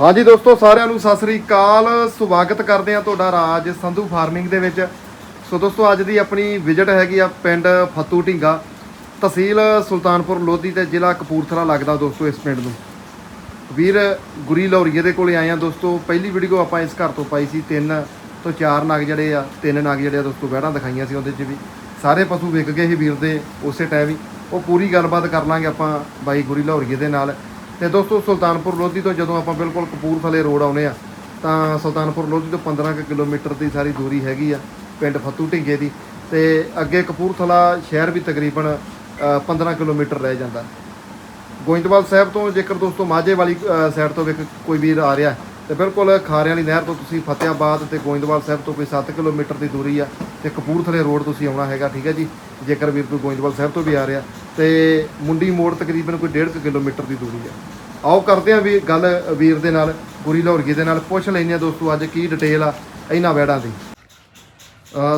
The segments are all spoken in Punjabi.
ਹਾਂਜੀ ਦੋਸਤੋ, ਸਾਰਿਆਂ ਨੂੰ ਸਤਿ ਸ੍ਰੀ ਅਕਾਲ। ਸਵਾਗਤ ਕਰਦੇ ਆ ਤੁਹਾਡਾ ਰਾਜ ਸੰਧੂ ਫਾਰਮਿੰਗ ਦੇ ਵਿੱਚ। ਸੋ ਦੋਸਤੋ, ਅੱਜ ਦੀ ਆਪਣੀ ਵਿਜ਼ਿਟ ਹੈਗੀ ਆ ਪਿੰਡ ਫੱਤੂ ਢਿੰਗਾ। ਤਹਿਸੀਲ ਸੁਲਤਾਨਪੁਰ ਲੋਧੀ ਤੇ ਜ਼ਿਲ੍ਹਾ ਕਪੂਰਥਲਾ ਲੱਗਦਾ ਦੋਸਤੋ ਇਸ ਪਿੰਡ ਨੂੰ। ਵੀਰ ਗੁਰੀ ਲੌਰੀਏ ਦੇ ਕੋਲੇ ਆਏ ਆ ਦੋਸਤੋ। ਪਹਿਲੀ ਵੀਡੀਓ ਆਪਾਂ ਇਸ ਘਰ ਤੋਂ ਪਾਈ ਸੀ, ਤਿੰਨ ਤੋਂ ਚਾਰ ਨਗ ਜਿਹੜੇ ਆ, ਤਿੰਨ ਨਗ ਜਿਹੜੇ ਆ ਦੋਸਤੋ ਵਹਿੜਾਂ ਦਿਖਾਈਆਂ ਸੀ ਉਹਦੇ 'ਚ ਵੀ। ਸਾਰੇ ਪਸ਼ੂ ਵਿਕ ਗਏ ਸੀ ਵੀਰ ਦੇ ਉਸੇ ਟਾਈਮ ਹੀ। ਉਹ ਪੂਰੀ ਗੱਲਬਾਤ ਕਰ ਲਾਂਗੇ ਆਪਾਂ ਬਾਈ ਗੁਰੀ ਲੌਰੀਏ ਦੇ ਨਾਲ। ਤੇ ਦੋਸਤੋ ਸੁਲਤਾਨਪੁਰ ਲੋਧੀ ਤੋਂ ਜਦੋਂ ਆਪਾਂ ਬਿਲਕੁਲ ਕਪੂਰਥਲੇ ਰੋਡ ਆਉਨੇ ਆ ਤਾਂ ਸੁਲਤਾਨਪੁਰ ਲੋਧੀ ਤੋਂ 15 ਕੁ ਕਿਲੋਮੀਟਰ ਦੀ ਸਾਰੀ ਦੂਰੀ ਹੈਗੀ ਆ ਪਿੰਡ ਫੱਤੂ ਢਿੰਗੇ ਦੀ। ਤੇ ਅੱਗੇ ਕਪੂਰਥਲਾ ਸ਼ਹਿਰ ਵੀ ਤਕਰੀਬਨ ਅ, 15 ਕਿਲੋਮੀਟਰ ਰਹਿ ਜਾਂਦਾ। ਗੋਇੰਦਵਾਲ ਸਾਹਿਬ ਤੋਂ ਜੇਕਰ ਦੋਸਤੋ ਮਾਝੇ ਵਾਲੀ ਸਾਈਡ ਤੋਂ ਵੇਖ ਕੋਈ ਵੀਰ ਆ ਰਿਹਾ ਹੈ, ਤੇ ਬਿਲਕੁਲ ਖਾਰਿਆਂ ਵਾਲੀ ਨਹਿਰ ਤੋਂ ਤੁਸੀਂ ਫਤਿਆਬਾਦ ਤੇ ਗੋਇੰਦਵਾਲ ਸਾਹਿਬ ਤੋਂ ਕੋਈ 7 ਕਿਲੋਮੀਟਰ ਦੀ ਦੂਰੀ ਆ ਤੇ ਕਪੂਰਥਲੇ ਰੋਡ ਤੁਸੀਂ ਆਉਣਾ ਹੈਗਾ ਠੀਕ ਹੈ ਜੀ? ਜੇਕਰ ਵੀਰ ਕੋਈ ਗੋਇੰਦਵਾਲ ਸਾਹਿਬ ਤੋਂ ਵੀ ਆ ਰਿਹਾ ਤੇ ਮੁੰਡੀ ਮੋੜ ਤਕਰੀਬਨ ਕੋਈ 1.5 ਕਿਲੋਮੀਟਰ ਦੀ ਦੂਰੀ ਆ। ਆਓ ਕਰਦੇ ਆ ਵੀ ਗੱਲ ਵੀਰ ਦੇ ਨਾਲ ਗੁਰੀ ਲੌਰਗੀ ਦੇ ਨਾਲ ਪੁੱਛ ਲੈਂਦੇ ਆ ਦੋਸਤੋ ਅੱਜ ਕੀ ਡਿਟੇਲ ਆ ਇਹਨਾਂ ਵੈੜਾਂ ਦੀ।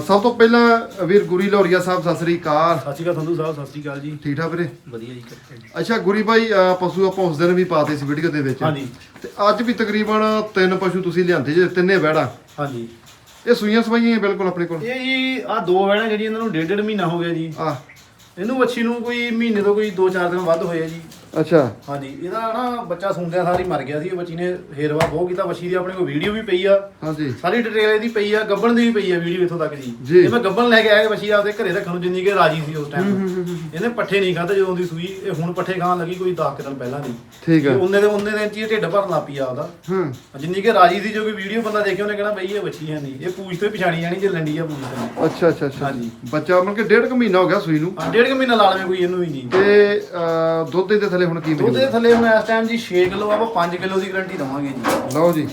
ਸਭ ਤੋਂ ਪਹਿਲਾਂ ਵੀਰ ਗੁਰੀ ਲੌਰੀਆ ਸਾਹਿਬ ਸਤਿ ਸ੍ਰੀ ਅਕਾਲ। ਸਤਿ ਸ਼੍ਰੀ ਅਕਾਲ ਸੰਧੂ ਸਾਹਿਬ ਸਤਿ ਸ਼੍ਰੀ ਅਕਾਲ ਜੀ। ਠੀਕ ਠਾਕ ਵੀਰੇ? ਵਧੀਆ ਜੀ ਅੱਛਾ ਗੁਰੀ ਭਾਈ ਪਸ਼ੂ ਆਪਾਂ ਉਸ ਦਿਨ ਵੀ ਪਾਤੇ ਸੀ ਵੀਡੀਓ ਦੇ ਵਿੱਚ। ਹਾਂਜੀ। ਤੇ ਅੱਜ ਵੀ ਤਕਰੀਬਨ ਤਿੰਨ ਪਸ਼ੂ ਤੁਸੀਂ ਲਿਆਂਦੇ ਜੇ ਤਿੰਨੇ ਵਹਿੜਾ ਹਾਂਜੀ। ਇਹ ਸੂਈਆਂ ਸਵਾਈਆਂ ਹੀ ਬਿਲਕੁਲ ਆਪਣੇ ਕੋਲ? ਇਹ ਜੀ ਆ ਦੋ ਵੈਣਾ ਜਿਹੜੀ ਇਹਨਾਂ ਨੂੰ ਡੇਢ ਡੇਢ ਮਹੀਨਾ ਹੋ ਗਿਆ ਜੀ। ਆ ਇਹਨੂੰ ਵੱਛੀ ਨੂੰ ਕੋਈ ਮਹੀਨੇ ਤੋਂ ਕੋਈ 2-4 ਦਿਨ ਵੱਧ ਹੋਏ ਆ ਜੀ। ਅੱਛਾ। ਹਾਂਜੀ ਇਹਦਾ ਨਾ ਬੱਚਾ ਸੁੰਦਿਆ ਸਾਰੀ ਮਰ ਗਿਆ ਸੀ ਇਹ ਬੱਚੀ ਨੇ ਹੇਰਵਾ ਬਹੁਤ ਕੀਤਾ ਵੱਛੀ ਦੀ ਆਪਣੇ ਕੋਲ ਵੀਡੀਓ ਵੀ ਪਈ ਆ। ਹਾਂਜੀ। ਸਾਰੀ ਡਿਟੇਲ ਇਹਦੀ ਪਈ ਆ ਗੱਬਣ ਦੀ ਵੀ ਪਈ ਆ ਵੀਡੀਓ ਇੱਥੋਂ ਤੱਕ ਜੀ। ਜੀ। ਇਹ ਮੈਂ ਗੱਬਣ ਲੈ ਕੇ ਆਇਆ ਬੱਚੀ ਆਪਦੇ ਘਰੇ ਰੱਖਣ ਨੂੰ ਜਿੰਨੀ ਕਿ ਰਾਜੀ ਸੀ ਉਸ ਟਾਈਮ ਇਹਨੇ ਪੱਠੇ ਨਹੀਂ ਖਾਧੇ ਜਦੋਂ ਦੀ ਸੂਈ ਇਹ ਹੁਣ ਪੱਠੇ ਖਾਣ ਲੱਗੀ ਕੋਈ 10 ਦਿਨ ਪਹਿਲਾਂ ਦੀ। ਠੀਕ ਹੈ ਉਹਨੇ ਦੇ ਉਹਨੇ ਦਿਨ ਚ ਹੀ ਇਹ ਢਿੱਡ ਭਰਨ ਲੱਗ ਪਈ ਆ ਉਹਦਾ। ਹੂੰ। ਜਿੰਨੀ ਕਿ ਰਾਜੀ ਦੀ ਜੋ ਵੀ ਵੀਡੀਓ ਬੰਦਾ ਦੇਖਿਆ ਉਹਨੇ ਕਹਿਣਾ ਬਈ ਇਹ ਬੱਚੀ ਹੈ ਨਹੀਂ। ਇਹ ਪੂਛ ਤੋਂ ਹੀ ਪਛਾਣੀ ਜਾਣੀ ਜੇ ਲੰਡੀ ਆ ਪੂਛ ਤੋਂ। ਅੱਛਾ ਅੱਛਾ ਅੱਛਾ। ਹਾਂਜੀ। ਬੱਚਾ ਮਤਲਬ ਕਿ ਡੇਢ ਕੁ ਮਹੀਨਾ ਹੋ ਗਿਆ ਸੂਈ ਨੂੰ। ਹਾਂ ਡੇਢ ਕੁ ਮਹੀਨਾ ਲਾ ਲਵੇ ਕੋਈ ਇਹਨੂੰ ਵੀ ਜੀ ਤੇ ਅਹ, ਦੁੱਧ ਦੇ ਥੱਲੇ ਹੁਣ ਕੀ ਦੁੱਧ ਦੇ ਥੱਲੇ ਹੁਣ ਇਸ ਟਾਈਮ ਜੀ 6 ਕਿਲੋ ਆਪਾਂ 5 ਕਿਲੋ ਦੀ ਗਾਰੰਟੀ ਦਵਾਂਗੇ ਜੀ। ਲਓ ਜੀ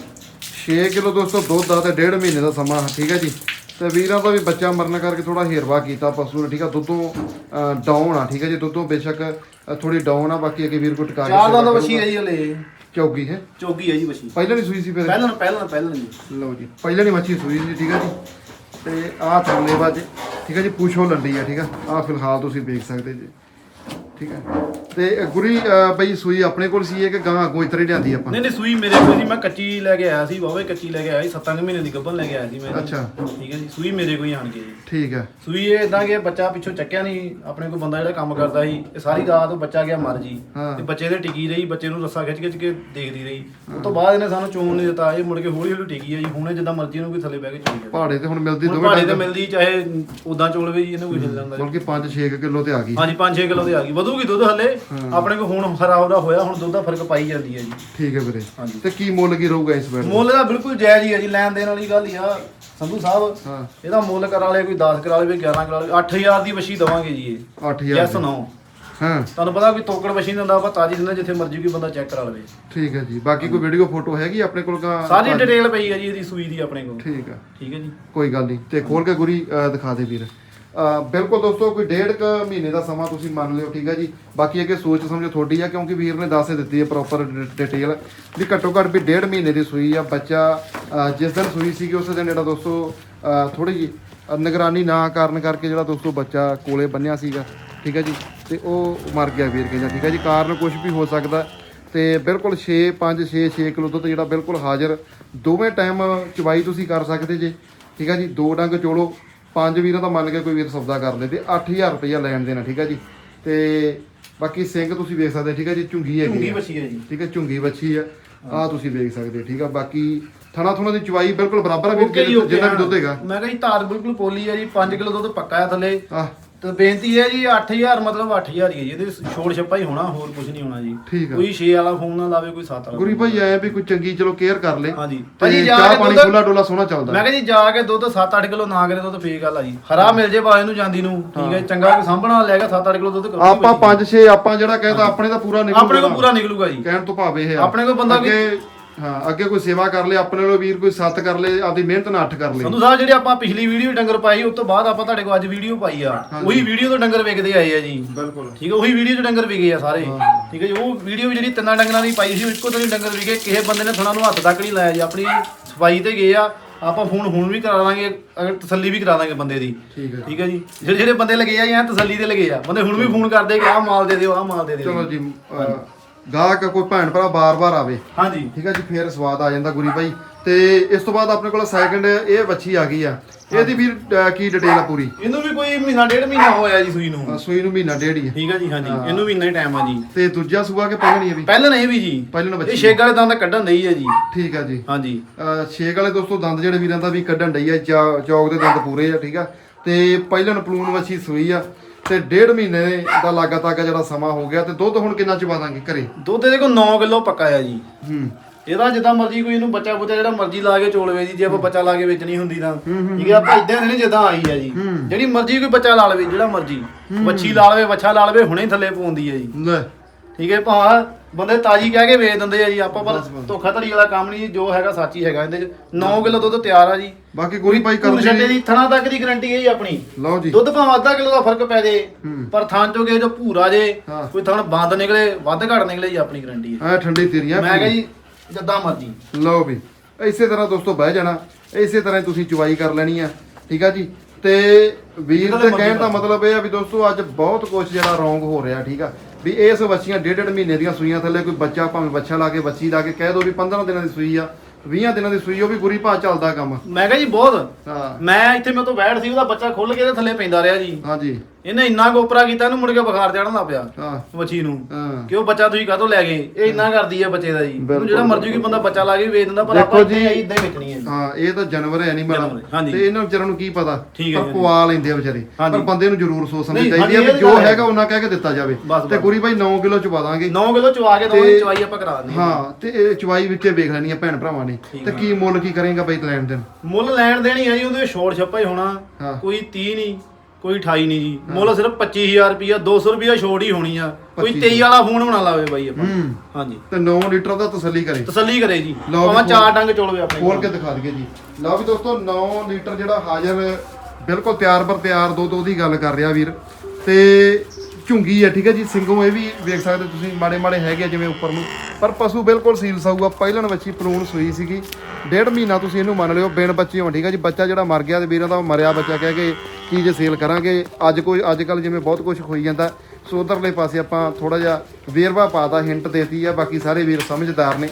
6 ਕਿਲੋ ਦੋਸਤੋ ਦੁੱਧ ਆ ਤੇ ਡੇਢ ਮਹੀਨੇ ਦਾ ਸਮਾਂ ਠੀਕ ਹੈ ਜੀ। ਤੇ ਵੀਰਾਂ ਦਾ ਵੀ ਬੱਚਾ ਮਰਨ ਕਰਕੇ ਥੋੜਾ ਹੇਰਵਾ ਕੀਤਾ ਪਸ਼ੂ ਨੇ ਠੀਕ ਆ ਦੁੱਧੋਂ ਡਾਊਨ ਆ ਠੀਕ ਹੈ ਜੀ ਦੁੱਧੋਂ ਬੇਸ਼ੱਕ ਥੋੜੀ ਡਾਊਨ ਆ ਬਾਕੀ ਅੱਗੇ ਵੀਰ ਕੋ ਟਿਕਾ ਚਾਰ ਦਾ ਤਾਂ ਕਰੂਗਾ। ਹੈ ਜੀ ਹਲੇ। ਚੌਗੀ ਹੈ? ਚੌਗੀ ਹੈ ਜੀ ਵਛੀ। ਪਹਿਲਾਂ ਨਹੀਂ ਸੂਈ ਸੀ ਫਿਰ? ਪਹਿਲਾਂ ਪਹਿਲਾਂ ਪਹਿਲਾਂ ਜੀ। ਲਓ ਜੀ ਪਹਿਲਾਂ ਨਹੀਂ ਮੱਛੀ ਸੂਈ ਸੀ ਠੀਕ ਹੈ ਜੀ। ਤੇ ਆਹ ਥੱਲੇ ਵੱਜ ਠੀਕ ਹੈ ਜੀ ਪੁੱਛੋ ਲੰਡੀ ਆ ਠੀਕ ਆ ਆਹ ਫਿਲਹਾਲ ਤੁਸੀਂ ਵੇਖ ਸਕਦੇ ਜੀ। ਠੀਕ ਹੈ। ਤੇ ਗੁਰੀ ਬਈ ਸੂਈ ਆਪਣੇ ਕੋਲ ਸੀ ਇਹ ਕਿ ਗਾਂ ਅੱਗੋਂ ਇਤਰੇ ਲਿਆਂਦੀ ਆਪਾਂ? ਨਹੀਂ ਨਹੀਂ ਸੂਈ ਮੇਰੇ ਕੋਲ ਸੀ ਮੈਂ ਕੱਚੀ ਲੈ ਕੇ ਆਇਆ ਸੀ ਬਾਵੇ ਕੱਚੀ ਲੈ ਕੇ ਆਇਆ ਸੀ 7 ਮਹੀਨੇ ਦੀ ਗੱਭਣ ਲੈ ਕੇ ਆਇਆ ਸੀ ਮੈਂ ਅੱਛਾ। ਠੀਕ ਹੈ ਜੀ ਸੂਈ ਮੇਰੇ ਕੋਲ ਹੀ ਆਣ ਕੇ ਜੀ। ਠੀਕ ਹੈ। ਸੂਈ ਇਹ ਇਦਾਂ ਕਿ ਬੱਚਾ ਪਿੱਛੋਂ ਚੱਕਿਆ ਨਹੀਂ ਆਪਣੇ ਕੋਲ ਬੰਦਾ ਜਿਹੜਾ ਕੰਮ ਕਰਦਾ ਸੀ ਇਹ ਸਾਰੀ ਰਾਤ ਉਹ ਬੱਚਾ ਗਿਆ ਮਰ ਜੀ। ਹਾਂ। ਤੇ ਬੱਚੇ ਦੇ ਟਿਕੀ ਰਹੀ ਬੱਚੇ ਨੂੰ ਰੱਸਾ ਖਿੱਚ ਖਿੱਚ ਕੇ ਦੇਖਦੀ ਰਹੀ। ਉਸ ਤੋਂ ਬਾਅਦ ਇਹਨੇ ਸਾਨੂੰ ਚੋਣ ਨਹੀਂ ਦਿੱਤਾ ਇਹ ਮੁੜ ਕੇ ਹੌਲੀ ਹੌਲੀ ਟਿਕੀ ਆ ਜੀ ਹੁਣੇ ਜਿੱਦਾਂ ਮਰਜ਼ੀ ਇਹਨੂੰ ਕੋਈ ਥੱਲੇ ਬਹਿ ਕੇ ਜਾਵੇ ਪਹਾੜੇ ਤੇ ਹੁਣ ਮਿਲਦੀ ਹੁਣ ਦੋਵੇਂ ਪਹਾੜੇ ਤੇ ਮਿਲਦੀ ਚਾਹੇ ਉਦਾਂ ਚੋਲਵੇ ਜੀ ਇਹਨੂੰ ਕੋਈ ਹਿੱਲ ਜਾਂਦਾ ਜੀ। ਬਲਕਿ 5-6 ਕਿਲੋ ਤੇ ਆ ਗਈ। ਹਾਂਜੀ 5-6 ਕਿਲੋ ਦੀ ਆ ਗਈ। ਵਧੂਗੀ ਦੁੱਧ ਹੱਲੇ। ਆਪਣੇ ਕੋਲ ਹੁਣ ਹਰਾ ਉਹਦਾ ਹੋਇਆ ਹੁਣ ਦੁੱਧ ਦਾ ਫ਼ਰਕ ਪਾਈ ਜਾਂਦੀ ਹੈ ਜੀ। ਠੀਕ ਹੈ ਵੀਰੇ। ਹਾਂਜੀ। ਤੇ ਕੀ ਮੁੱਲ ਕੀ ਰਹੂਗਾ ਇਸ ਵੇਲੇ? ਮੁੱਲ ਦਾ ਬਿਲਕੁਲ ਜਾਇਜ਼ ਹੀ ਹੈ ਜੀ ਲੈਣ ਦੇਣ ਵਾਲੀ ਗੱਲ ਹੀ ਆ। ਸੰਧੂ ਸਾਹਿਬ ਹਾਂ। ਇਹਦਾ ਮੁੱਲ ਕਰਾ ਲਏ ਕੋਈ 10 ਕਰਾ ਲਏ 11 ਕਰਾ ਲਏ 8000 ਦੀ ਵਛੀ ਦਵਾਂਗੇ ਜੀ ਇਹ। 8000 ਯੈਸ ਨੋ ਹਾਂ। ਤੁਹਾਨੂੰ ਪਤਾ ਕੋਈ ਤੋਕੜ ਮਸ਼ੀਨ ਦਿੰਦਾ ਆਪਾਂ ਤਾਜੀ ਦਿੰਦਾ ਜਿੱਥੇ ਮਰਜ਼ੀ ਕੋਈ ਬੰਦਾ ਚੈੱਕ ਕਰਾ ਲਵੇ। ਠੀਕ ਹੈ ਜੀ। ਬਾਕੀ ਕੋਈ ਵੀਡੀਓ ਫੋਟੋ ਹੈਗੀ ਆਪਣੇ ਕੋਲ ਕਾ ਸਾਰੀ ਡਿਟੇਲ ਪਈ ਹੈ ਜੀ ਇਹਦੀ ਸੂਈ ਦੀ ਆਪਣੇ ਕੋਲ। ਠੀਕ ਹੈ। ਠੀਕ ਹੈ ਜੀ। ਕੋਈ ਗੱਲ ਨਹੀਂ। ਤੇ ਖੋਲ ਕੇ ਗੁਰੀ ਅਹ, ਦਿਖਾ ਦੇ ਵੀਰ। ਬਿਲਕੁਲ ਦੋਸਤੋ, ਕੋਈ ਡੇਢ ਕ ਮਹੀਨੇ ਦਾ ਸਮਾਂ ਤੁਸੀਂ ਮੰਨ ਲਿਓ, ਠੀਕ ਹੈ ਜੀ। ਬਾਕੀ ਅੱਗੇ ਸੋਚ ਸਮਝ ਤੁਹਾਡੀ ਆ, ਕਿਉਂਕਿ ਵੀਰ ਨੇ ਦੱਸ ਦਿੱਤੀ ਹੈ ਪ੍ਰੋਪਰ ਡਿਟੇਲ ਵੀ ਘੱਟੋ ਘੱਟ ਵੀ ਡੇਢ ਮਹੀਨੇ ਦੀ ਸੂਈ ਆ, ਬੱਚਾ ਜਿਸ ਦਿਨ ਸੂਈ ਸੀਗੀ, ਉਸ ਦਿਨ ਜਿਹੜਾ ਦੋਸਤੋ ਥੋੜੀ ਜੀ ਨਿਗਰਾਨੀ ਨਾ ਕਰਨ ਕਰਕੇ ਜਿਹੜਾ ਦੋਸਤੋ ਬੱਚਾ ਕੋਲੇ ਬੰਨਿਆ ਸੀਗਾ, ਠੀਕ ਹੈ ਜੀ। ਤੇ ਉਹ ਮਰ ਗਿਆ ਵੀਰ ਕਹਿੰਦਾ, ਠੀਕ ਹੈ ਜੀ। ਕਾਰਨ ਕੁਝ ਵੀ ਹੋ ਸਕਦਾ। ਤੇ ਬਿਲਕੁਲ 6 5 6 6 ਕਿਲੋ ਦੁੱਧ ਜਿਹੜਾ ਬਿਲਕੁਲ ਹਾਜ਼ਰ। ਦੋਵੇਂ ਟਾਈਮ ਚਵਾਈ ਤੁਸੀਂ ਕਰ ਸਕਦੇ ਜੇ, ਠੀਕ ਹੈ ਜੀ। ਦੋ ਡੰਗ ਚੋਲੋ। ਪੰਜ ਵੀਰਾਂ ਦਾ ਮੰਨ ਕੇ ਕੋਈ ਵੀਰ ਸੌਦਾ ਕਰ ਲੇ ਤੇ 8000 ਰੁਪਇਆ ਲੈਣ ਦੇਣਾ ਠੀਕ ਹੈ ਜੀ। ਤੇ ਬਾਕੀ ਸਿੰਘ ਤੁਸੀਂ ਵੇਖ ਸਕਦੇ ਠੀਕ ਹੈ ਜੀ ਝੁੰਗੀ ਹੈਗੀ ਝੁੰਗੀ ਆ। ਵਛੀ ਹੈ ਜੀ। ਠੀਕ ਹੈ ਝੁੰਗੀ ਬੱਚੀ ਆ ਆ ਤੁਸੀਂ ਵੇਖ ਸਕਦੇ ਹੋ, ਠੀਕ ਆ। ਬਾਕੀ ਥਣਾ ਥੁਣਾ ਦੀ ਚਵਾਈ ਬਿਲਕੁਲ ਬਰਾਬਰ ਆ ਜੀ ਜਿੰਨਾ ਵੀ ਦੁੱਧ ਹੈਗਾ। ਮੈਂ ਕਿਹਾ ਜੀ ਧਾਰ ਬਿਲਕੁਲ ਪੋਲੀ ਹੈ ਜੀ 5 ਕਿਲੋ ਦੁੱਧ ਪੱਕਾ ਹੈ ਥੱਲੇ। ਆ ਤੇ ਬੇਨਤੀ ਹੈ ਜੀ 8000 ਮਤਲਬ 8000 ਹੀ ਹੈ ਜੀ ਇਹਦੇ ਛੋੜ ਛੱਪਾ ਹੀ ਹੋਣਾ ਹੋਰ ਕੁਝ ਨਹੀਂ ਹੋਣਾ ਜੀ। ਠੀਕ ਆ। ਕੋਈ 6 ਵਾਲਾ ਫੋਨ ਨਾ ਲਾਵੇ ਕੋਈ 7 ਵਾਲਾ ਗੁਰੀ ਭਾਈ ਆਏ ਵੀ ਕੋਈ ਚੰਗੀ ਚਲੋ ਕੇਅਰ ਕਰ ਲੇ। ਹਾਂਜੀ। ਤੇ ਭਾਜੀ ਜਾ ਚਾਹ ਕੇ ਪਾਣੀ ਦੁੱਧ ਖੁੱਲਾ ਡੋਲਾ ਸੋਹਣਾ ਚੱਲਦਾ। ਮੈਂ ਕਿਹਾ ਜੀ ਜਾ ਕੇ ਦੁੱਧ 7-8 ਕਿਲੋ ਨਾ ਕਰੇ ਦੁੱਧ ਫੇਕ ਗੱਲ ਆ ਜੀ। ਹਰਾ ਮਿਲ ਜੇ ਬਾਏ ਨੂੰ ਜਾਂਦੀ ਨੂੰ ਠੀਕ ਹੈ। ਚੰਗਾ ਕੋਈ ਸਾਂਭਣਾ ਲੈ ਗਿਆ 7-8 ਕਿਲੋ ਦੁੱਧ ਕਰੂਗੀ ਆਪਾਂ 5 6 ਆਪਾਂ ਜਿਹੜਾ ਕਹਿੰਦਾ ਆਪਣੇ ਦਾ ਪੂਰਾ ਨਿਕਲੂਗਾ ਆਪਣੇ ਕੋਲ ਪੂਰਾ ਨਿਕਲੂਗਾ ਜੀ। ਕਹਿਣ ਤੋਂ ਭਾਵੇਂ ਇਹ ਆ। ਆਪਣੇ ਕੋਲ ਬੰਦਾ ਅੱਗੇ ਹਾਂ ਅੱਗੇ ਕੋਈ ਸੇਵਾ ਕਰ ਲੇ ਆਪਣੇ ਲੋ ਵੀਰ ਕੋਈ ਸੱਤ ਕਰ ਲੇ ਆਪਦੀ ਮਿਹਨਤ ਨਾਲ ਅੱਠ ਕਰ ਲੇ ਸੰਧੂ ਸਾਹਿਬ ਜਿਹੜੇ ਆਪਾਂ ਪਿਛਲੀ ਵੀਡੀਓ ਡੰਗਰ ਪਾਈ ਉਸ ਤੋਂ ਬਾਅਦ ਆਪਾਂ ਤੁਹਾਡੇ ਕੋਲ ਅੱਜ ਵੀਡੀਓ ਪਾਈ ਆ। ਉਹੀ ਵੀਡੀਓ ਤੋਂ ਡੰਗਰ ਵਿਕਦੇ ਆਏ ਆ ਜੀ। ਬਿਲਕੁਲ। ਠੀਕ ਹੈ ਉਹੀ ਵੀਡੀਓ 'ਚ ਡੰਗਰ ਵਿਕੇ ਆ ਸਾਰੇ। ਠੀਕ ਹੈ ਜੀ ਉਹ ਵੀਡੀਓ ਵੀ ਜਿਹੜੀ ਤਿੰਨਾਂ ਡੰਗਰਾਂ ਦੀ ਪਾਈ ਸੀ ਇੱਕੋ ਦਿਨ ਹੀ ਡੰਗਰ ਵਿਕੇ। ਕਿਸੇ ਬੰਦੇ ਨੇ ਥਣਾ ਨੂੰ ਹੱਥ ਤੱਕ ਨਹੀਂ ਲਾਇਆ ਜੀ ਆਪਣੀ ਸਫ਼ਾਈ ਤੇ ਗਏ ਆ। ਆਪਾਂ ਫੋਨ ਹੁਣ ਵੀ ਕਰਾ ਦਾਂਗੇ ਅਗਰ ਤਸੱਲੀ ਵੀ ਕਰਾ ਦਾਂਗੇ ਬੰਦੇ ਦੀ। ਠੀਕ ਹੈ ਠੀਕ ਹੈ ਜੀ ਜਿਹੜੇ ਜਿਹੜੇ ਬੰਦੇ ਲਗੇ ਆ ਜਾਂ ਤਸੱਲੀ ਤੇ ਲਗੇ ਆ। ਬੰਦੇ ਹੁਣ ਵੀ ਫੋਨ ਕਰਦੇ ਕਿ ਆਹ ਮਾਲ ਦੇ ਦਿਓ ਆਹ ਮਾਲ ਦੇ ਦਿਓ। ਚਲੋ ਜੀ ਗਾਹਕ ਕੋਈ ਭੈਣ ਭਰਾ ਬਾਰ-ਬਾਰ ਆਵੇ। ਹਾਂਜੀ। ਠੀਕ ਹੈ ਜੀ ਫੇਰ ਸਵਾਦ ਆ ਜਾਂਦਾ ਗੁਰੀ ਭਾਈ ਤੇ ਇਸ ਤੋਂ ਬਾਅਦ ਆਪਣੇ ਕੋਲ ਸੈਕੰਡ ਇਹ ਵੱਛੀ ਆ ਗਈ ਆ। ਇਹਦੀ ਵੀ ਅਹ, ਕੀ ਡਿਟੇਲ ਆ ਪੂਰੀ? ਇਹਨੂੰ ਵੀ ਕੋਈ ਮਹੀਨਾ ਡੇਢ ਮਹੀਨਾ ਹੋਇਆ ਜੀ ਸੂਈ ਨੂੰ। ਸੂਈ ਨੂੰ ਮਹੀਨਾ ਡੇਢ ਹੀ ਆ। ਠੀਕ ਹੈ ਜੀ ਹਾਂਜੀ। ਇਹਨੂੰ ਵੀ ਇੰਨਾ ਹੀ ਟਾਈਮ ਆ ਜੀ। ਤੇ ਦੂਜਾ ਸੂਆ ਕਿ ਪਹਿਲਣੀ ਇਹ ਵੀ? ਪਹਿਲਾਂ ਨਹੀਂ ਵੀ ਜੀ। ਪਹਿਲਣ ਇਹ ਵੱਛੀ ਛੇਕ ਵਾਲੇ ਦੰਦ ਕੱਢਣ ਨਹੀਂ ਹੈ ਜੀ। ਠੀਕ ਆ ਜੀ। ਹਾਂਜੀ। ਅਹ, ਛੇਕ ਵਾਲੇ ਦੋਸਤੋ ਦੰਦ ਜਿਹੜੇ ਵੀਰਾਂ ਦਾ ਵੀ ਕੱਢਣ ਡਈ ਆ ਚਾ- ਚੌਕ ਦੇ ਦੰਦ ਪੂਰੇ ਆ ਠੀਕ ਆ। ਤੇ ਪਹਿਲਣ ਪਲੂਨ ਵੱਛੀ ਸੂਈ ਆ। ਤੇ ਡੇਢ ਮਹੀਨੇ ਦਾ ਲਾਗਾ ਤੱਕ ਜਿਹੜਾ ਸਮਾਂ ਹੋ ਗਿਆ ਤੇ ਦੁੱਧ ਹੁਣ ਕਿੰਨਾ ਚਵਾ ਦਾਂਗੇ ਘਰੇ? ਦੁੱਧ ਇਹਦੇ ਕੋਲ 9 ਕਿਲੋ ਪੱਕਾ ਆ ਜੀ। ਹੂੰ। ਇਹਦਾ ਜਿੱਦਾਂ ਮਰਜ਼ੀ ਕੋਈ ਇਹਨੂੰ ਬੱਚਾ ਬੁੱਚਾ ਜਿਹੜਾ ਮਰਜ਼ੀ ਲਾ ਕੇ ਚੋਲਵੇ ਜੀ ਜੇ ਆਪਾਂ ਬੱਚਾ ਲਾ ਕੇ ਵੇਚਣੀ ਹੁੰਦੀ ਤਾਂ। ਠੀਕ ਹੈ। ਆਪਾਂ ਇਦਾਂ ਨਹੀਂ ਜਿੱਦਾਂ ਆਈ ਆ ਜੀ। ਜਿਹੜੀ ਮਰਜ਼ੀ ਕੋਈ ਬੱਚਾ ਲਾ ਲਵੇ ਜਿਹੜਾ ਮਰਜ਼ੀ। ਵੱਛੀ ਲਾ ਲਵੇ ਵੱਛਾ ਲਾ ਲਵੇ ਹੁਣੇ ਥੱਲੇ ਪਾਉਂਦੀ ਹੈ ਜੀ। ਲੈ। ਠੀਕ ਹੈ ਭਾਵੇਂ ਬੰਦੇ ਤਾਜੀ ਕਹਿ ਕੇ ਵੇਚ ਦਿੰਦੇ ਆ ਜੀ ਆਪਾਂ ਪਰ ਧੋਖਾ ਧੜੀ ਵਾਲਾ ਕੰਮ ਨਹੀਂ ਜੋ ਹੈਗਾ ਸੱਚ ਹੀ ਹੈਗਾ ਇਹਦੇ ਚ। 9 ਕਿਲੋ ਦੁੱਧ ਤਿਆਰ ਆ ਜੀ। ਬਾਕੀ ਗੁਰੀ ਭਾਈ ਹੁਣ ਛੱਡੇ ਦੀ ਥਣਾ ਤੱਕ ਦੀ ਗਾਰੰਟੀ ਹੈ ਜੀ ਆਪਣੀ। ਲਓ ਜੀ। ਦੁੱਧ ਭਾਵੇਂ ਅੱਧਾ ਕਿਲੋ ਦਾ ਫ਼ਰਕ ਪੈ ਜੇ। ਪਰ ਥਾਂ ਚੋਂ ਗਏ ਜੋ ਭੂਰਾ ਜੇ। ਕੋਈ ਥਣ ਬੰਦ ਨਿਕਲੇ ਵੱਧ ਘੱਟ ਨਿਕਲੇ ਜੀ ਆਪਣੀ ਗਾਰੰਟੀ ਹੈ। ਐ ਠੰਡੀ ਤੇਰੀਆਂ ਮੈਂ ਕਹਾਂ ਜੀ ਜਿੱਦਾਂ ਮਰਜ਼ੀ। ਲਓ ਵੀ ਇਸੇ ਤਰ੍ਹਾਂ ਦੋਸਤੋ ਬਹਿ ਜਾਣਾ। ਇਸੇ ਤਰ੍ਹਾਂ ਤੁਸੀਂ ਚੁਵਾਈ ਕਰ ਲੈਣੀ ਆ ਠੀਕ ਆ ਜੀ? ਤੇ ਵੀਰ ਦੇ ਕਹਿਣ ਦਾ ਮਤਲਬ ਇਹ ਆ ਵੀ ਦੋਸਤੋ ਅੱਜ ਬਹੁਤ ਕੁਝ ਜਿਹੜਾ ਰੋਂਗ ਹੋ ਰਿਹਾ ਠੀਕ ਆ? ਵੀ ਇਸ ਬੱਚੀਆਂ ਡੇਢ ਡੇਢ ਮਹੀਨੇ ਦੀਆਂ ਸੂਈਆਂ ਥੱਲੇ ਕੋਈ ਬੱਚਾ ਭਾਵੇਂ ਬੱਚਾ ਲਾ ਕੇ ਬੱਚੀ ਲਾ ਕੇ ਕਹਿ ਦੋ ਵੀ 15 ਦਿਨਾਂ ਦੀ ਸੂਈ ਆ 20 ਦਿਨਾਂ ਦੀ ਸੂਈ ਉਹ ਵੀ ਗੁਰੀ ਭਾ ਚੱਲਦਾ ਕੰਮ। ਮੈਂ ਕਹਾਂ ਜੀ ਬਹੁਤ। ਹਾਂ। ਮੈਂ ਇੱਥੇ ਮੇਰੇ ਤੋਂ ਬੈਠ ਸੀ ਉਹਦਾ ਬੱਚਾ ਖੁੱਲ ਕੇ ਇਹਦੇ ਥੱਲੇ ਪੈਂਦਾ ਰਿਹਾ ਜੀ। ਹਾਂਜੀ। ਇਹਨੇ ਇੰਨਾ ਗੋਪਰਾ ਕੀਤਾ ਇਹਨੂੰ ਮੁੜ ਕੇ ਬੁਖਾਰ ਚੜਨ ਲੱਗ ਪਿਆ ਹਾਂ। ਵੱਛੀ ਨੂੰ। ਹਾਂ। ਕਿ ਉਹ ਬੱਚਾ ਤੁਸੀਂ ਕਾਹਤੋਂ ਲੈ ਗਏ? ਇਹ ਇੰਨਾ ਕਰਦੀ ਹੈ ਬੱਚੇ ਦਾ ਜੀ। ਉਹਨੂੰ ਬਿਲਕੁਲ, ਜਿਹੜਾ ਮਰਜ਼ੀ ਕੋਈ ਬੰਦਾ ਬੱਚਾ ਲਾ ਕੇ ਵੇਚ ਦਿੰਦਾ ਪਰ ਦੇਖੋ ਆਪਾਂ ਜੀ, ਇੱਥੇ ਇਦਾਂ ਹੀ ਵੇਚਣੀ ਹੈ ਹਾਂ ਇਹ ਤਾਂ ਜਾਨਵਰ ਹੈ ਨਹੀਂ ਜਾਨਵਰ ਹੈ, ਹਾਂਜੀ। ਤੇ ਇਹਨਾਂ ਵਿਚਾਰਾਂ ਨੂੰ ਕੀ ਪਤਾ? ਠੀਕ ਹੈ ਪਰ ਜੀ। ਪਵਾ ਲੈਂਦੇ ਆ ਵਿਚਾਰੇ। ਹਾਂਜੀ। ਪਰ ਬੰਦੇ ਨੂੰ ਜ਼ਰੂਰ ਸੋਚ ਸਮਝ ਨਹੀਂ, ਚਾਹੀਦੀ ਆ ਹਾਂਜੀ, ਵੀ ਇਹ ਜੋ ਹੈ। ਹੈਗਾ ਉਹਨਾਂ ਕਹਿ ਕੇ ਦਿੱਤਾ ਜਾਵੇ। ਬਸ, ਤੇ ਬਸ। ਗੁਰੀ ਭਾਈ 9 ਕਿਲੋ ਚਵਾ ਦਾਂਗੇ। 9 ਕਿਲੋ ਚਵਾ ਕੇ ਦੋਵੇਂ ਚਵਾਈ ਆਪਾਂ ਕਰਾ ਦਿੰਦੇ ਹਾਂ। ਹਾਂ ਤੇ ਇਹ ਚਵਾਈ ਵਿੱਚੇ ਵੇਖ ਲੈਣੀ ਆ ਭੈਣ ਭਰਾਵਾਂ ਨੇ। ਤੇ ਕੀ ਮੁੱਲ ਕੀ ਕਰੇਗਾ ਬਈ ਲੈਣ ਦੇਣ? ਮੁੱਲ ਲੈਣ ਦੇਣੀ ਆ ਜੀ ਉਹਦੇ ਛੋੜ ਛੱਪਾ ਹੀ ਹੋਣਾ। ਹਾਂ। ਕੋਈ 30 ਨਹੀਂ। ਕੋਈ 28 ਨਹੀਂ ਜੀ। ਮੁੱਲ ਸਿਰਫ 25000 ਰੁਪਿਆ 200 ਰੁਪਿਆ ਛੋੜ ਹੀ ਹੋਣੀ ਆ। ਕੋਈ 25 23 ਵਾਲਾ ਫੋਨ ਬਣਾ ਲਾਵੇ ਬਾਈ ਆਪਾਂ। ਹੂੰ। ਹਾਂਜੀ। ਤੇ 9 ਲੀਟਰ ਦਾ ਤਸੱਲੀ ਕਰੇ। ਤਸੱਲੀ ਕਰੇ ਜੀ। ਲਓ ਵੀ ਭਾਵੇਂ ਚਾਰ ਡੰਗ ਚੋਲਵੇ ਆਪਣੇ ਖੋਲ ਕੇ ਦਿਖਾ ਦਈਏ ਜੀ। ਲਓ ਵੀ ਦੋਸਤੋ 9 ਲੀਟਰ ਜਿਹੜਾ ਹਾਜ਼ਰ ਬਿਲਕੁਲ ਤਿਆਰ ਬਰ ਤਿਆਰ ਦੋ ਦੋ ਦੀ ਗੱਲ ਕਰ ਰਿਹਾ ਵੀਰ। ਤੇ ਝੁੰਗੀ ਹੈ ਠੀਕ ਹੈ ਜੀ? ਸਿੰਘੋਂ ਇਹ ਵੀ ਵੇਖ ਸਕਦੇ ਤੁਸੀਂ, ਮਾੜੇ ਮਾੜੇ ਹੈਗੇ ਆ ਜਿਵੇਂ ਉੱਪਰ ਨੂੰ। ਪਰ ਪਸ਼ੂ ਬਿਲਕੁਲ ਸੀਲ ਸਾਊਗਾ। ਪਹਿਲਣ ਬੱਚੀ ਪਲੂਣ ਸੂਈ ਸੀਗੀ। ਡੇਢ ਮਹੀਨਾ ਤੁਸੀਂ ਇਹਨੂੰ ਮੰਨ ਲਿਓ, ਬਿਨ ਬੱਚੇ ਹੋਣ, ਠੀਕ ਹੈ ਜੀ? ਬੱਚਾ ਜਿਹੜਾ ਮਰ ਗਿਆ ਤੇ ਵੀਰਾਂ ਦਾ ਉਹ ਮਰਿਆ ਬੱਚਾ ਕਹਿ ਕੇ ਕੀ ਜੇ ਸੇਲ ਕਰਾਂਗੇ। ਅੱਜ ਕੋਈ, ਅੱਜ ਕੱਲ ਜਿਵੇਂ ਬਹੁਤ ਕੁਝ ਹੋਈ ਜਾਂਦਾ। ਸੋ ਉਧਰਲੇ ਪਾਸੇ ਆਪਾਂ ਥੋੜਾ ਜਿਹਾ ਵੇਰਵਾ ਪਾਤਾ ਹਿੰਟ ਦੇਤੀ ਆ। ਬਾਕੀ ਸਾਰੇ ਵੀਰ ਸਮਝਦਾਰ ਨੇ।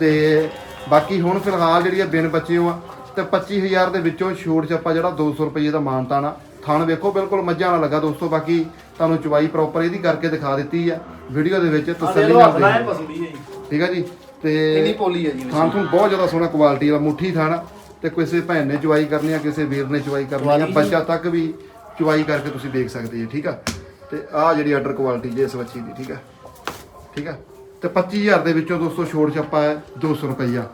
ਤੇ ਬਾਕੀ ਹੁਣ ਫਿਲਹਾਲ ਜਿਹੜੀ ਆ ਬਿਨ ਬੱਚੇ ਆ ਤੇ 25000 ਦੇ ਵਿੱਚੋਂ ਛੋਟ ਛੱਪਾ ਜਿਹੜਾ 200 ਰੁਪਏ ਦਾ ਮਾਨਤਾਨ ਆ। ਥਣ ਵੇਖੋ ਬਿਲਕੁਲ ਮੱਝਾਂ ਨਾਲ ਲੱਗਾ ਦੋਸਤੋ ਬਾਕੀ ਤੁਹਾਨੂੰ ਚਵਾਈ ਪ੍ਰੋਪਰ ਇਹਦੀ ਕਰਕੇ ਦਿਖਾ ਦਿੱਤੀ ਆ। ਵੀਡੀਓ ਦੇ ਵਿੱਚ ਤਸੱਲੀ ਨਾਲ ਦੇਖੋ। ਠੀਕ ਆ ਜੀ? ਤੇ ਪੋਲੀ ਹੈ ਜੀ ਥਣ ਤੋਂ ਬਹੁਤ ਜ਼ਿਆਦਾ ਸੋਹਣਾ ਕੁਆਲਿਟੀ ਵਾਲਾ ਮੁੱਠੀ ਥਣ। ਤੇ ਕਿਸੇ ਭੈਣ ਨੇ ਚਵਾਈ ਕਰਨੀ ਆ ਕਿਸੇ ਵੀਰ ਨੇ ਚਵਾਈ ਕਰਨੀ ਆ ਬੱਚਾ ਤੱਕ ਵੀ ਚਵਾਈ ਕਰਕੇ ਤੁਸੀਂ ਦੇਖ ਸਕਦੇ ਜੀ ਠੀਕ ਆ? ਤੇ ਆਹ ਜਿਹੜੀ ਆਰਡਰ ਕੁਆਲਿਟੀ ਜੇ ਇਸ ਬੱਚੀ ਦੀ ਠੀਕ ਆ? ਠੀਕ ਆ? ਤੇ 25000 ਦੇ ਵਿੱਚੋਂ ਦੋਸਤੋ ਛੋੜ ਛੱਪਾ ਹੈ 200 ਰੁਪਈਆ।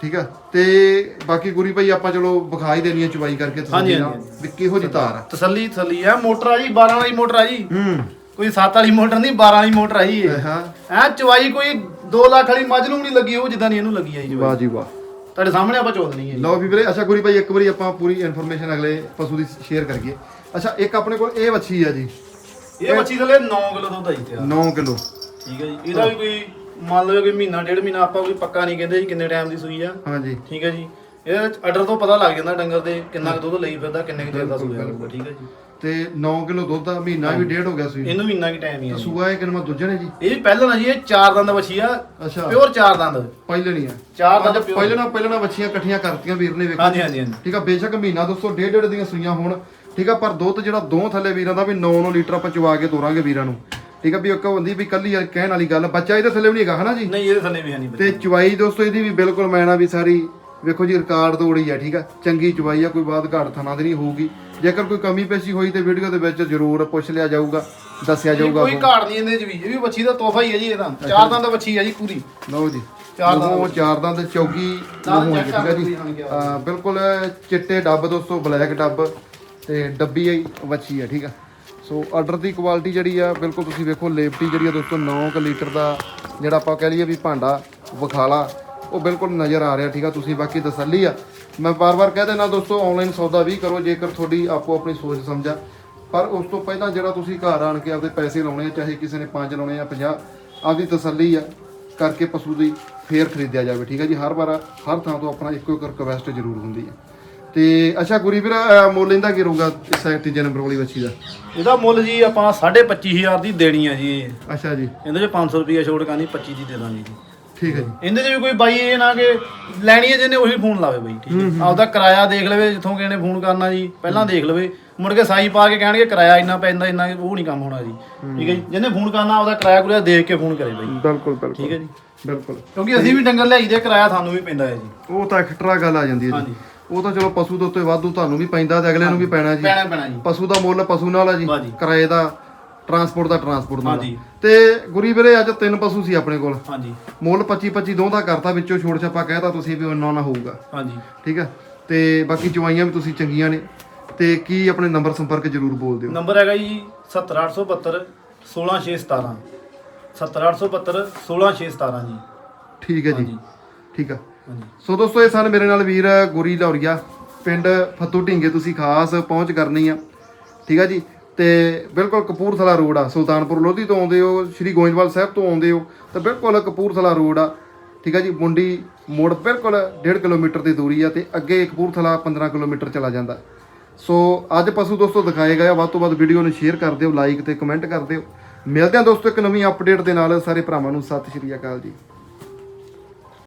ਠੀਕ ਆ ਤੇ ਬਾਕੀ ਗੁਰੀ ਭਾਈ ਆਪਾਂ ਚਲੋ ਵਿਖਾ ਹੀ ਦੇਣੀ ਆ ਚਵਾਈ ਕਰਕੇ ਹਾਂਜੀ, ਤੁਸੀਂ ਹਾਂਜੀ, ਵੀ ਕਿਹੋ ਜੀ ਤਾਰ ਆ? ਤਸੱਲੀ ਤਸੱਲੀ ਆ ਮੋਟਰ ਆ ਜੀ 12 ਵਾਲੀ ਮੋਟਰ ਆ ਜੀ। ਹੂੰ। ਕੋਈ 7 ਵਾਲੀ ਮੋਟਰ ਨਹੀਂ 12 ਵਾਲੀ ਮੋਟਰ ਆ ਜੀ ਇਹ। ਹਾਂ। ਐ ਚਵਾਈ ਕੋਈ 2 ਲੱਖ ਵਾਲੀ ਮੱਝ ਨੂੰ ਵੀ ਨਹੀਂ ਲੱਗੀ ਉਹ ਜਿੱਦਾਂ ਦੀ ਇਹਨੂੰ ਲੱਗੀ ਆ ਜੀ ਵਾਹ ਜੀ ਵਾਹ। ਤੁਹਾਡੇ ਸਾਹਮਣੇ ਆਪਾਂ ਚੋਦ ਨਹੀਂ ਹੈ ਜੀ। ਲਓ ਵੀ ਵੀਰੇ ਅੱਛਾ ਗੁਰੀ ਭਾਈ ਇੱਕ ਵਾਰੀ ਆਪਾਂ ਪੂਰੀ ਇਨਫੋਰਮੇਸ਼ਨ ਅਗਲੇ ਪਸ਼ੂ ਦੀ ਸ਼ੇਅਰ ਕਰੀਏ। ਅੱਛਾ ਇੱਕ ਆਪਣੇ ਕੋਲ ਇਹ ਵੱਛੀ ਆ ਜੀ। ਇਹ ਬੱਚੀ ਥੱਲੇ 9 ਕਿਲੋ ਦੁੱਧ ਆ ਜੀ ਤੇ 9 ਕਿਲੋ। ਠੀਕ ਹੈ ਜੀ। ਇਹਦਾ ਵੀ ਕੋਈ ਮੰਨ ਲਓ ਕਿ ਮਹੀਨਾ ਡੇਢ ਮਹੀਨਾ ਆਪਾਂ ਕੋਈ ਪੱਕਾ ਨਹੀਂ ਕਹਿੰਦੇ ਜੀ ਕਿੰਨੇ ਟਾਈਮ ਦੀ ਸੂਈ ਆ। ਹਾਂਜੀ। ਠੀਕ ਹੈ ਜੀ। ਇਹਦੇ ਵਿੱਚ ਆਰਡਰ ਤੋਂ ਪਤਾ ਲੱਗ ਜਾਂਦਾ ਡੰਗਰ ਦੇ ਕਿੰਨਾ ਕੁ ਦੁੱਧ ਲਈ ਫਿਰਦਾ ਕਿੰਨੇ ਕੁ ਚਿਰ ਦਾ ਸੂਆ ਹੋਊਗਾ ਠੀਕ ਹੈ ਜੀ। ਤੇ 9 ਕਿਲੋ ਦੁੱਧ ਦਾ ਮਹੀਨਾ ਵੀ ਡੇਢ ਹੋ ਗਿਆ ਸੀ ਇਹਨੂੰ ਮਹੀਨਾ ਕੀ ਟਾਈਮ ਹੀ ਆ। ਸੂਆ ਇਹ ਕਿੰਨਾ ਦੂਜੇ ਨੇ ਜੀ? ਇਹ ਪਹਿਲਾਂ ਨਾ ਜੀ ਇਹ ਚਾਰ ਦੰਦ ਵੱਛੀ ਆ ਅੱਛਾ। ਪਿਓਰ ਚਾਰ ਦੰਦ। ਪਹਿਲੇ ਨਹੀਂ ਆ। ਚਾਰ ਦੰਦ ਪਹਿਲਾਂ ਪਹਿਲਾਂ ਵੱਛੀਆਂ ਇਕੱਠੀਆਂ ਕਰਤੀਆਂ ਵੀਰ ਨੇ ਵੇਖੋ ਹਾਂਜੀ ਹਾਂਜੀ ਹਾਂਜੀ। ਠੀਕ ਆ ਬੇਸ਼ੱਕ ਮਹੀਨਾ ਦੋਸਤੋ ਡੇਢ ਡੇਢ ਦੀਆਂ ਸੂਈਆਂ ਹੋਣ। ਠੀਕ ਆ ਪਰ ਦੁੱਧ ਜਿਹੜਾ ਦੋ ਥੱਲੇ ਵੀਰਾਂ ਦਾ ਵੀ 9-9 ਲੀਟਰ ਆਪਾਂ ਚਵਾ ਕੇ ਤੋਰਾਂਗੇ ਵੀਰਾਂ ਨੂੰ। ਠੀਕ ਆ ਵੀ ਇੱਕ ਹੁੰਦੀ ਵੀ ਕੱਲੀ ਕਹਿਣ ਵਾਲੀ ਗੱਲ ਬੱਚਾ ਇਹਦੇ ਥੱਲੇ ਵੀ ਨਹੀਂ ਹੈਗਾ ਹਨਾ ਜੀ? ਨਹੀਂ ਇਹਦੇ ਥੱਲੇ ਵੀ ਹੈ ਨਹੀਂ ਤੇ ਚਵਾਈ ਦੋਸਤੋ ਇਹਦੀ ਵੀ ਬਿਲਕੁਲ ਮੈਨਾ ਵੀ ਸਾਰੀ ਵੇਖੋ ਜੀ ਰਿਕਾਰਡ ਤੋੜੀ ਆ ਠੀਕ ਆ? ਚੰਗੀ ਚਵਾਈ ਆ ਕੋਈ ਬਾਤ ਘਾਟ ਥਣਾ ਦੀ ਨਹੀਂ ਹੋਊਗੀ। ਜੇਕਰ ਕੋਈ ਕਮੀ ਪੇਸ਼ੀ ਹੋਈ ਤੇ ਵੀਡੀਓ ਦੇ ਵਿੱਚ ਜ਼ਰੂਰ ਪੁੱਛ ਲਿਆ ਜਾਊਗਾ ਦੱਸਿਆ ਜਾਊਗਾ ਕੋਈ ਘਾੜ ਨਹੀਂ ਇਹਦੇ ਚ ਵੀ। ਇਹ ਵੀ ਵੱਛੀ ਦਾ ਤੋਹਫਾ ਹੀ ਹੈ ਜੀ ਇਹਦਾ ਚਾਰ ਦੰਦ ਵੱਛੀ ਆ ਜੀ ਪੂਰੀ। ਲਓ ਜੀ। ਚਾਰ ਚਾਰ ਦਾ ਚਾਰ ਦਾ ਤੇ ਚੌਗੀ ਨੂੰ ਠੀਕ ਆ ਜੀ। ਅਹ ਬਿਲਕੁਲ ਚਿੱਟੇ ਡੱਬ ਦੋਸਤੋ ਬਲੈਕ ਡੱਬ ਤੇ ਡੱਬੀ ਆਈ ਵੱਛੀ ਆ ਠੀਕ ਆ। ਸੋ ਆਰਡਰ ਦੀ ਕੁਆਲਿਟੀ ਜਿਹੜੀ ਆ, ਬਿਲਕੁਲ ਤੁਸੀਂ ਵੇਖੋ ਲੇਪਟੀ ਜਿਹੜੀ ਆ ਦੋਸਤੋ 9 ਲੀਟਰ ਦਾ ਜਿਹੜਾ ਆਪਾਂ ਕਹਿ ਲਈਏ ਵੀ ਭਾਂਡਾ ਵਿਖਾਲਾ, ਉਹ ਬਿਲਕੁਲ ਨਜ਼ਰ ਆ ਰਿਹਾ, ਠੀਕ ਆ? ਤੁਸੀਂ ਬਾਕੀ ਤਸੱਲੀ ਆ। ਮੈਂ ਬਾਰ-ਬਾਰ ਕਹਿ ਦੇਣਾ ਦੋਸਤੋ ਆਨਲਾਈਨ ਸੌਦਾ ਵੀ ਕਰੋ, ਜੇਕਰ ਤੁਹਾਡੀ ਆਪੋ ਆਪਣੀ ਸੋਚ ਸਮਝਾ। ਪਰ ਉਸ ਤੋਂ ਪਹਿਲਾਂ ਜਿਹੜਾ ਤੁਸੀਂ ਘਰ ਆਣ ਕੇ ਆਪਦੇ ਪੈਸੇ ਲਾਉਣੇ ਆ, ਚਾਹੇ ਕਿਸੇ ਨੇ 5 ਲਾਉਣੇ ਆ 50 ਆਪਦੀ ਤਸੱਲੀ ਆ, ਕਰਕੇ ਪਸ਼ੂ ਦੀ ਫੇਰ ਖਰੀਦਿਆ ਜਾਵੇ, ਠੀਕ ਆ ਜੀ? ਹਰ ਵਾਰ, ਹਰ ਥਾਂ ਤੋਂ ਆਪਣਾ ਇੱਕੋ ਇੱਕ ਰਿਕਵੈਸਟ ਜ਼ਰੂਰ ਹੁੰਦੀ ਹੈ ਤੇ ਅੱਛਾ ਗੁਰੀ ਵੀਰ ਅਹ, ਮੁੱਲ ਇਹਦਾ ਕੀ ਰਹੂਗਾ ਇਸ ਤੀਜੇ ਨੰਬਰ ਵਾਲੀ ਬੱਚੀ ਦਾ? ਇਹਦਾ ਮੁੱਲ ਜੀ ਆਪਾਂ 25000 ਦੀ ਦੇਣੀ ਆ ਜੀ। ਅੱਛਾ ਜੀ। ਇਹਦੇ ਚ 500 ਰੁਪਏ ਛੋੜ ਕਰਨੀ 25 ਦੀ ਦੇ ਦਾਂਗੇ ਜੀ। ਠੀਕ ਹੈ ਜੀ। ਇਹਦੇ 'ਚ ਵੀ ਕੋਈ ਬਾਈ ਇਹ ਨਾ ਕਿ ਲੈਣੀ ਹੈ ਜਿਹਨੇ ਉਹੀ ਫੋਨ ਲਾਵੇ ਬਾਈ ਠੀਕ ਹੈ। ਆਪਦਾ ਕਿਰਾਇਆ ਦੇਖ ਲਵੇ ਜਿੱਥੋਂ ਕਿਸੇ ਨੇ ਫੋਨ ਕਰਨਾ ਜੀ ਪਹਿਲਾਂ ਦੇਖ ਲਵੇ। ਮੁੜ ਕੇ ਸਾਈ ਪਾ ਕੇ ਕਹਿਣਗੇ ਕਿਰਾਇਆ ਇੰਨਾ ਪੈਂਦਾ ਇੰਨਾ ਉਹ ਨਹੀਂ ਕੰਮ ਹੋਣਾ ਜੀ। ਠੀਕ ਹੈ ਜੀ। ਜਿਹਨੇ ਫੋਨ ਕਰਨਾ ਆਪਦਾ ਕਿਰਾਇਆ ਕੁਰਿਆ ਦੇਖ ਕੇ ਫੋਨ ਕਰੇ ਬਾਈ। ਬਿਲਕੁਲ ਬਿਲਕੁਲ। ਠੀਕ ਹੈ ਜੀ। ਬਿਲਕੁਲ। ਕਿਉਂਕਿ ਅਸੀਂ ਵੀ ਡੰਗਰ ਲਿਆਈ ਦੇ ਕਿਰਾਇਆ ਸਾਨੂੰ ਵੀ ਪੈਂਦਾ ਹੈ ਜੀ। ਉਹ ਤਾਂ ਐਕਸਟਰਾ ਗੱਲ ਆ ਜਾਂਦੀ ਹੈ ਹਾਂਜੀ। ਉਹ ਤਾਂ ਚਲੋ ਪਸ਼ੂ ਦੇ ਉੱਤੇ ਵਾਧੂ ਤੁਹਾਨੂੰ ਵੀ ਪੈਂਦਾ ਤੇ ਅਗਲੇ ਨੂੰ ਵੀ ਪੈਣਾ ਜੀ। ਪੈਣਾ ਪੈਣਾ ਜੀ। ਪਸ਼ੂ ਦਾ ਮੁੱਲ ਪਸ਼ੂ ਨਾਲ ਆ ਜੀ। ਹਾਂਜੀ। ਕਿਰਾਏ ਦਾ ਟਰਾਂਸਪੋਰਟ ਦਾ ਟਰਾਂਸਪੋਰਟ ਨਾਲ ਹਾਂਜੀ। ਤੇ ਗੁਰੀ ਵੀਰੇ ਅੱਜ ਤਿੰਨ ਪਸ਼ੂ ਸੀ ਆਪਣੇ ਕੋਲ। ਹਾਂਜੀ। ਮੁੱਲ 25 25 ਦੋ ਦਾ ਕਰਤਾ ਵਿੱਚੋਂ ਛੋੜ ਛਾਪਾ ਕਹਿਤਾ ਤੁਸੀਂ ਵੀ ਉਹਨਾਂ ਨਾ ਹੋਊਗਾ। ਹਾਂਜੀ। ਠੀਕ ਹੈ ਤੇ ਬਾਕੀ ਚਵਾਈਆਂ ਵੀ ਤੁਸੀਂ ਚੰਗੀਆਂ ਨੇ। ਤੇ ਕੀ ਆਪਣੇ ਨੰਬਰ ਸੰਪਰਕ ਜ਼ਰੂਰ ਬੋਲ ਦਿਓ। ਨੰਬਰ ਹੈਗਾ ਜੀ 70872 16617 70872 16617 ਜੀ। ਠੀਕ ਹੈ ਜੀ। ਹਾਂਜੀ। ਠੀਕ ਆ। ਹਾਂਜੀ ਸੋ ਦੋਸਤੋ, ਇਹ ਸਨ ਮੇਰੇ ਨਾਲ ਵੀਰ ਗੁਰੀ ਲੌਰੀਆ। ਪਿੰਡ ਫੱਤੂ ਢਿੰਗੇ, ਤੁਸੀਂ ਖਾਸ ਪਹੁੰਚ ਕਰਨੀ ਆ। ਠੀਕ ਆ ਜੀ? ਤੇ ਬਿਲਕੁਲ ਕਪੂਰਥਲਾ ਰੋਡ ਆ, ਸੁਲਤਾਨਪੁਰ ਲੋਧੀ ਤੋਂ ਆਉਂਦੇ ਹੋ, ਸ਼੍ਰੀ ਗੋਇੰਦਵਾਲ ਸਾਹਿਬ ਤੋਂ ਆਉਂਦੇ ਹੋ, ਤਾਂ ਬਿਲਕੁਲ ਕਪੂਰਥਲਾ ਰੋਡ ਆ। ਠੀਕ ਆ ਜੀ? ਮੁੰਡੀ ਮੋੜ ਬਿਲਕੁਲ 1.5 ਕਿਲੋਮੀਟਰ ਦੀ ਦੂਰੀ ਆ ਤੇ ਅੱਗੇ ਕਪੂਰਥਲਾ 15 ਕਿਲੋਮੀਟਰ ਚਲਾ ਜਾਂਦਾ। ਸੋ ਅੱਜ ਪਸ਼ੂ ਦੋਸਤੋ ਦਿਖਾਏ ਗਏ ਆ, ਵੱਧ ਤੋਂ ਵੱਧ ਵੀਡੀਓ ਨੂੰ ਸ਼ੇਅਰ ਕਰ ਦਿਓ ਲਾਈਕ ਤੇ ਕਮੈਂਟ ਕਰ ਦਿਓ। ਮਿਲਦੇ ਹਾਂ ਦੋਸਤੋ ਇੱਕ ਨਵੀਂ ਅਪਡੇਟ ਦੇ ਨਾਲ, ਸਾਰੇ ਭਰਾਵਾਂ ਨੂੰ, ਸਤਿ ਸ਼੍ਰੀ ਅਕਾਲ ਜੀ।